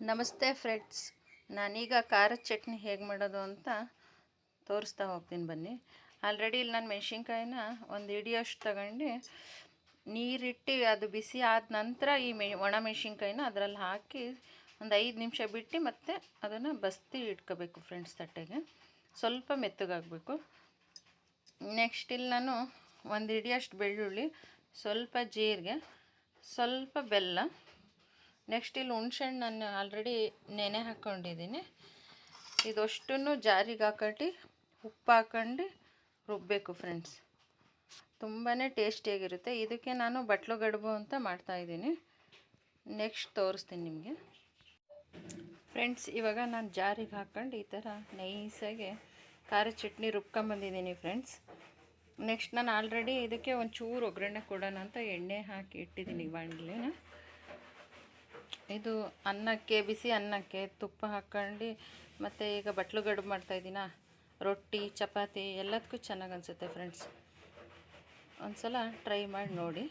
ನಮಸ್ತೆ ಫ್ರೆಂಡ್ಸ್. ನಾನೀಗ ಖಾರದ ಚಟ್ನಿ ಹೇಗೆ ಮಾಡೋದು ಅಂತ ತೋರಿಸ್ತಾ ಹೋಗ್ತೀನಿ ಬನ್ನಿ. ಆಲ್ರೆಡಿ ಇಲ್ಲಿ ನಾನು ಮೆಣಸಿನ್ಕಾಯಿನ ಒಂದು ಹಿಡಿಯೋಷ್ಟು ತಗೊಂಡು ನೀರಿಟ್ಟು ಅದು ಬಿಸಿ ಆದ ನಂತರ ಈ ಮೆ, ಒಣ ಮೆಣಸಿನ್ಕಾಯಿನ ಅದರಲ್ಲಿ ಹಾಕಿ ಒಂದು ಐದು ನಿಮಿಷ ಬಿಟ್ಟು ಮತ್ತೆ ಅದನ್ನು ಬಸ್ತಿ ಇಟ್ಕೋಬೇಕು ಫ್ರೆಂಡ್ಸ್ ತಟ್ಟೆಗೆ. ಸ್ವಲ್ಪ ಮೆತ್ತಗಾಗಬೇಕು. ನೆಕ್ಸ್ಟ್ ಇಲ್ಲಿ ನಾನು ಒಂದು ಹಿಡಿಯಷ್ಟು ಬೆಳ್ಳುಳ್ಳಿ, ಸ್ವಲ್ಪ ಜೀರಿಗೆ, ಸ್ವಲ್ಪ ಬೆಲ್ಲ ನೆಕ್ಸ್ಟ್ ಇಲ್ಲಿ ಹುಣ್ಸೆಹಣ್ಣು ನಾನು ಆಲ್ರೆಡಿ ನೆನೆ ಹಾಕ್ಕೊಂಡಿದ್ದೀನಿ ಇದಷ್ಟನ್ನು ಜಾರಿಗೆ ಹಾಕೊಂಡು ಉಪ್ಪು ಹಾಕೊಂಡು ರುಬ್ಬಬೇಕು ಫ್ರೆಂಡ್ಸ್ ತುಂಬಾ ಟೇಸ್ಟಿಯಾಗಿರುತ್ತೆ ಇದಕ್ಕೆ ನಾನು ಬಟ್ಲು ಗಡುಬು ಅಂತ ಮಾಡ್ತಾಯಿದ್ದೀನಿ ನೆಕ್ಸ್ಟ್ ತೋರಿಸ್ತೀನಿ ನಿಮಗೆ. ಫ್ರೆಂಡ್ಸ್ ಇವಾಗ ನಾನು ಜಾರಿಗೆ ಹಾಕ್ಕೊಂಡು ಈ ಥರ ನೈಸಾಗಿ ಖಾರ ಚಟ್ನಿ ರುಬ್ಕೊಂಬಂದಿದ್ದೀನಿ ಫ್ರೆಂಡ್ಸ್ ನೆಕ್ಸ್ಟ್ ನಾನು ಆಲ್ರೆಡಿ ಇದಕ್ಕೆ ಒಂಚೂರು ಒಗ್ಗರಣೆ ಕೊಡೋಣ ಅಂತ ಎಣ್ಣೆ ಹಾಕಿ ಇಟ್ಟಿದ್ದೀನಿ ಬಾಣಲಿನ. ಇದು ಅನ್ನಕ್ಕೆ, ಬಿಸಿ ಅನ್ನಕ್ಕೆ ತುಪ್ಪ ಹಾಕ್ಕೊಂಡು ಮತ್ತು ಈಗ ಬಟ್ಲು ಗಡುಬು ಮಾಡ್ತಾಯಿದ್ದೀನ ರೊಟ್ಟಿ, ಚಪಾತಿ ಎಲ್ಲದಕ್ಕೂ ಚೆನ್ನಾಗಿ ಅನಿಸುತ್ತೆ ಫ್ರೆಂಡ್ಸ್ ಒಂದು ಸಲ ಟ್ರೈ ಮಾಡಿ ನೋಡಿ.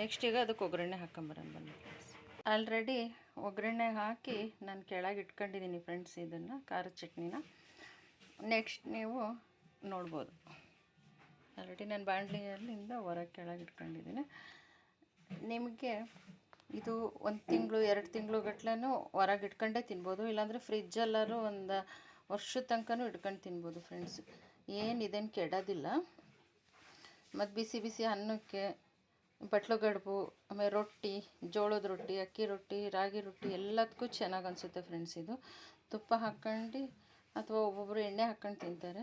ನೆಕ್ಸ್ಟ್ ಈಗ ಅದಕ್ಕೆ ಒಗ್ಗರಣೆ ಹಾಕೊಂಬರೋಣ ಬನ್ನಿ ಫ್ರೆಂಡ್ಸ್ ಆಲ್ರೆಡಿ ಒಗ್ಗರಣೆ ಹಾಕಿ ನಾನು ಕೆಳಗೆ ಇಟ್ಕೊಂಡಿದ್ದೀನಿ ಫ್ರೆಂಡ್ಸ್ ಇದನ್ನು, ಖಾರದ ಚಟ್ನಿನ. ನೆಕ್ಸ್ಟ್ ನೀವು ನೋಡ್ಬೋದು. ಆಲ್ರೆಡಿ ನಾನು ಬಾಣಲಿಯಲ್ಲಿಂದ ಹೊರಗೆ ಕೆಳಗೆ ಇಟ್ಕೊಂಡಿದ್ದೀನಿ. ನಿಮಗೆ ಇದು ಒಂದು ತಿಂಗಳು, ಎರಡು ತಿಂಗಳು ಗಟ್ಲೆನೂ ಹೊರಗೆ ಇಟ್ಕೊಂಡೇ ತಿನ್ಬೋದು. ಇಲ್ಲಾಂದರೆ ಫ್ರಿಜ್ಜಲ್ಲಾದ್ರೂ ಒಂದು ವರ್ಷದ ತನಕನೂ ಇಟ್ಕೊಂಡು ತಿನ್ಬೋದು ಫ್ರೆಂಡ್ಸ್ ಏನು ಇದೇನು ಕೆಡೋದಿಲ್ಲ. ಮತ್ತು ಬಿಸಿ ಬಿಸಿ ಅನ್ನಕ್ಕೆ ಬಟ್ಲು ಗಡುಬು, ಆಮೇಲೆ ರೊಟ್ಟಿ, ಜೋಳದ ರೊಟ್ಟಿ, ಅಕ್ಕಿ ರೊಟ್ಟಿ, ರಾಗಿ ರೊಟ್ಟಿ ಎಲ್ಲದಕ್ಕೂ ಚೆನ್ನಾಗಿ ಅನಿಸುತ್ತೆ ಫ್ರೆಂಡ್ಸ್ ಇದು. ತುಪ್ಪ ಹಾಕ್ಕೊಂಡು ಅಥವಾ ಒಬ್ಬೊಬ್ಬರು ಎಣ್ಣೆ ಹಾಕ್ಕೊಂಡು ತಿಂತಾರೆ.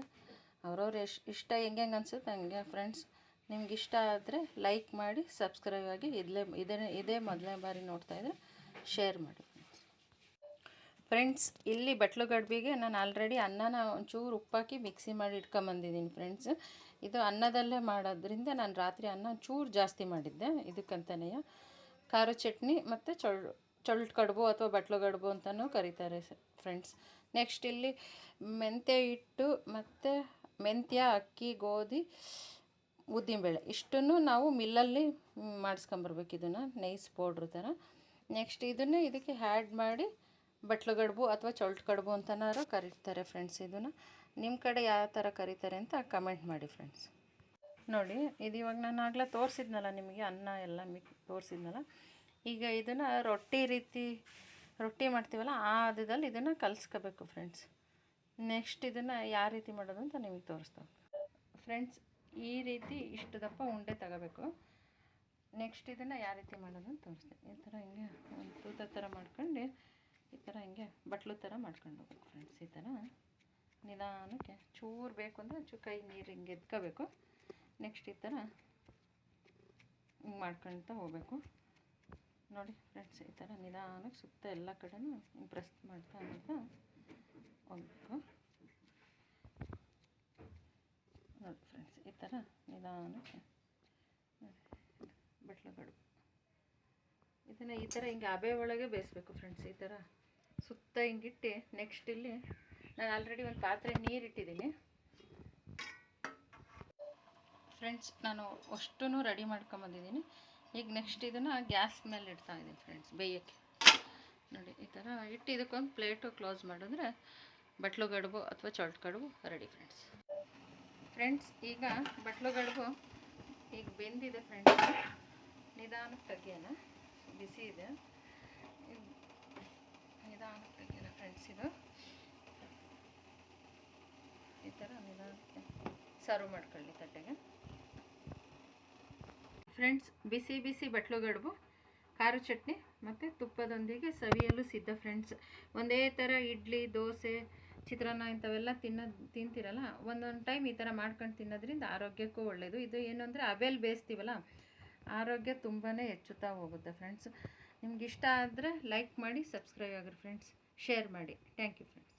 ಅವ್ರವ್ರು ಎಷ್ಟು ಇಷ್ಟ ಹೆಂಗೆ ಹೆಂಗೆ ಅನಿಸುತ್ತೆ ಹಂಗೆ ಫ್ರೆಂಡ್ಸ್ ನಿಮ್ಗೆ ಇಷ್ಟ ಆದರೆ ಲೈಕ್ ಮಾಡಿ ಸಬ್ಸ್ಕ್ರೈಬ್ ಆಗಿ ಇದೇ ಇದೇ ಇದೇ ಮೊದಲನೇ ಬಾರಿ ನೋಡ್ತಾ ಇದ್ದರೆ ಶೇರ್ ಮಾಡಿ. ಫ್ರೆಂಡ್ಸ್ ಇಲ್ಲಿ ಬಟ್ಲು ಗಡ್ಬಿಗೆ ನಾನು ಆಲ್ರೆಡಿ ಅನ್ನನ ಒಂಚೂರು ಉಪ್ಪಾಕಿ ಮಿಕ್ಸಿ ಮಾಡಿ ಇಟ್ಕೊಂಬಂದಿದ್ದೀನಿ ಫ್ರೆಂಡ್ಸ್ ಇದು ಅನ್ನದಲ್ಲೇ ಮಾಡೋದ್ರಿಂದ ನಾನು ರಾತ್ರಿ ಅನ್ನ ಚೂರು ಜಾಸ್ತಿ ಮಾಡಿದ್ದೆ, ಇದಕ್ಕಂತನೇ. ಖಾರ ಚಟ್ನಿ ಮತ್ತು ಚೊಳ್, ಚೊಳ್ಳು ಕಡುಬು ಅಥವಾ ಬಟ್ಲು ಗಡ್ಬು ಅಂತಲೂ ಕರೀತಾರೆ ಫ್ರೆಂಡ್ಸ್ ನೆಕ್ಸ್ಟ್ ಇಲ್ಲಿ ಮೆಂತ್ಯ ಹಿಟ್ಟು ಮತ್ತು ಮೆಂತ್ಯ, ಅಕ್ಕಿ, ಗೋಧಿ ಉದ್ದಿನಬೇಳೆ ಇಷ್ಟನ್ನು ನಾವು ಮಿಲ್ಲಲ್ಲಿ ಮಾಡಿಸ್ಕೊಂಬರ್ಬೇಕು ಇದನ್ನು, ನೈಸ್ ಪೌಡ್ರ್ ಥರ. ನೆಕ್ಸ್ಟ್ ಇದನ್ನು ಇದಕ್ಕೆ ಹ್ಯಾಡ್ ಮಾಡಿ ಬಟ್ಲು ಗಡ್ಬು ಅಥವಾ ಚೊಳ್ಳು ಕಡುಬು ಅಂತನಾರು ಕರೀತಾರೆ ಫ್ರೆಂಡ್ಸ್ ಇದನ್ನು. ನಿಮ್ಮ ಕಡೆ ಯಾವ ಥರ ಕರೀತಾರೆ ಅಂತ ಕಮೆಂಟ್ ಮಾಡಿ ಫ್ರೆಂಡ್ಸ್ ನೋಡಿ, ಇದು ಇವಾಗ ನಾನು ಆಗಲೇ ತೋರಿಸಿದ್ನಲ್ಲ ನಿಮಗೆ, ಅನ್ನ ಎಲ್ಲ ಮಿಕ್ ತೋರಿಸಿದ್ನಲ್ಲ. ಈಗ ಇದನ್ನು ರೊಟ್ಟಿ ರೀತಿ, ರೊಟ್ಟಿ ಮಾಡ್ತೀವಲ್ಲ ಆ ಅದಲ್ಲಿ ಇದನ್ನು ಕಲಿಸ್ಕೋಬೇಕು ಫ್ರೆಂಡ್ಸ್ ನೆಕ್ಸ್ಟ್ ಇದನ್ನು ಯಾವ ರೀತಿ ಮಾಡೋದು ಅಂತ ನಿಮಗೆ ತೋರಿಸ್ತಾ ಫ್ರೆಂಡ್ಸ್ ಈ ರೀತಿ ಇಷ್ಟು ದಪ್ಪ ಉಂಡೆ ತಗೋಬೇಕು. ನೆಕ್ಸ್ಟ್ ಇದನ್ನು ಯಾವ ರೀತಿ ಮಾಡೋದು ತೋರಿಸ್ತೀನಿ ಈ ಥರ ಹಿಂಗೆ ಒಂದು ತೂತ ಥರ ಮಾಡ್ಕೊಂಡು, ಈ ಥರ ಹಿಂಗೆ ಬಟ್ಲು ಥರ ಮಾಡ್ಕೊಂಡು ಹೋಗ್ಬೇಕು ಫ್ರೆಂಡ್ಸ್ ಈ ಥರ ನಿಧಾನಕ್ಕೆ ಚೂರು ಬೇಕು ಅಂದರೆ ಚೂ ಕೈ ನೀರು ಹಿಂಗೆ ಎತ್ಕೋಬೇಕು. ನೆಕ್ಸ್ಟ್ ಈ ಥರ ಹಿಂಗೆ ಮಾಡ್ಕೊಳ್ತಾ ಹೋಗಬೇಕು. ನೋಡಿ ಫ್ರೆಂಡ್ಸ್ ಈ ಥರ ನಿಧಾನಕ್ಕೆ ಸುತ್ತ ಎಲ್ಲ ಕಡೆನೂ ಹಿಂಗೆ ಪ್ರೆಸ್ ಮಾಡ್ತಾ ಮಾಡ್ತಾ ಹೋಗ್ಬೇಕು ನೋಡಿ ಫ್ರೆಂಡ್ಸ್ ಈ ಥರ ನಿಧಾನಕ್ಕೆ ಬಟ್ಲು ಗಡುಬು ಇದನ್ನು ಈ ಥರ ಹಿಂಗೆ ಅಬೆ ಒಳಗೆ ಬೇಯಿಸ್ಬೇಕು ಫ್ರೆಂಡ್ಸ್ ಈ ಥರ. ಸುತ್ತ ಹಿಂಗಿಟ್ಟು ನೆಕ್ಸ್ಟ್ ಇಲ್ಲಿ ನಾನು ಆಲ್ರೆಡಿ ಒಂದು ಪಾತ್ರೆ ನೀರು ಇಟ್ಟಿದ್ದೀನಿ. ಫ್ರೆಂಡ್ಸ್ ನಾನು ಅಷ್ಟೂ ರೆಡಿ ಮಾಡ್ಕೊಂಬಂದಿದ್ದೀನಿ ಈಗ ನೆಕ್ಸ್ಟ್ ಇದನ್ನು ಗ್ಯಾಸ್ ಮೇಲೆ ಇಡ್ತಾ ಇದ್ದೀನಿ ಫ್ರೆಂಡ್ಸ್ ಬೇಯಕ್ಕೆ. ನೋಡಿ, ಈ ಥರ ಇಟ್ಟು ಇದಕ್ಕೊಂದು ಪ್ಲೇಟು ಕ್ಲೋಸ್ ಮಾಡಿದ್ರೆ ಬಟ್ಲು ಗಡುಬು ಅಥವಾ ಚೊಳ್ಳು ಕಡುಬು ರೆಡಿ ಫ್ರೆಂಡ್ಸ್ ಫ್ರೆಂಡ್ಸ್ ಈಗ ಬಟ್ಲುಗಳಿಗೂ ಈಗ ಬೆಂದಿದೆ ಫ್ರೆಂಡ್ಸ್ ನಿಧಾನಕ್ಕೆ ತೆಗಿಯೋಣ. ಬಿಸಿ ಇದೆ. ನಿಧಾನಕ್ಕೆ ತೆಗಿಯೋಣ ಫ್ರೆಂಡ್ಸ್ ಇದು. ಈ ಥರ ನಿಧಾನಕ್ಕೆ ಸರ್ವ್ ಮಾಡ್ಕೊಳ್ಳಿ ತಟ್ಟೆಗೆ. ಫ್ರೆಂಡ್ಸ್ ಬಿಸಿ ಬಿಸಿ ಬಟ್ಲುಗಡುಬು ಖಾರ ಚಟ್ನಿ ಮತ್ತು ತುಪ್ಪದೊಂದಿಗೆ ಸವಿಯಲು ಸಿದ್ಧ ಫ್ರೆಂಡ್ಸ್ ಒಂದೇ ಥರ ಇಡ್ಲಿ, ದೋಸೆ ಚಿತ್ರಾನ್ನ ಇಂಥವೆಲ್ಲ ತಿನ್ನೋದು, ತಿಂತೀರಲ್ಲ, ಒಂದೊಂದು ಟೈಮ್ ಈ ಥರ ಮಾಡ್ಕೊಂಡು ತಿನ್ನೋದ್ರಿಂದ ಆರೋಗ್ಯಕ್ಕೂ ಒಳ್ಳೆಯದು ಇದು ಏನು ಅಂದರೆ ಅವೆಲ್ ಬೇಯಿಸ್ತೀವಲ್ಲ, ಆರೋಗ್ಯ ತುಂಬಾ ಹೆಚ್ಚುತ್ತಾ ಹೋಗುತ್ತೆ ಫ್ರೆಂಡ್ಸ್ ನಿಮ್ಗೆ ಇಷ್ಟ ಆದರೆ ಲೈಕ್ ಮಾಡಿ ಸಬ್ಸ್ಕ್ರೈಬ್ ಆಗಿರಿ ಫ್ರೆಂಡ್ಸ್ ಶೇರ್ ಮಾಡಿ. Thank you friends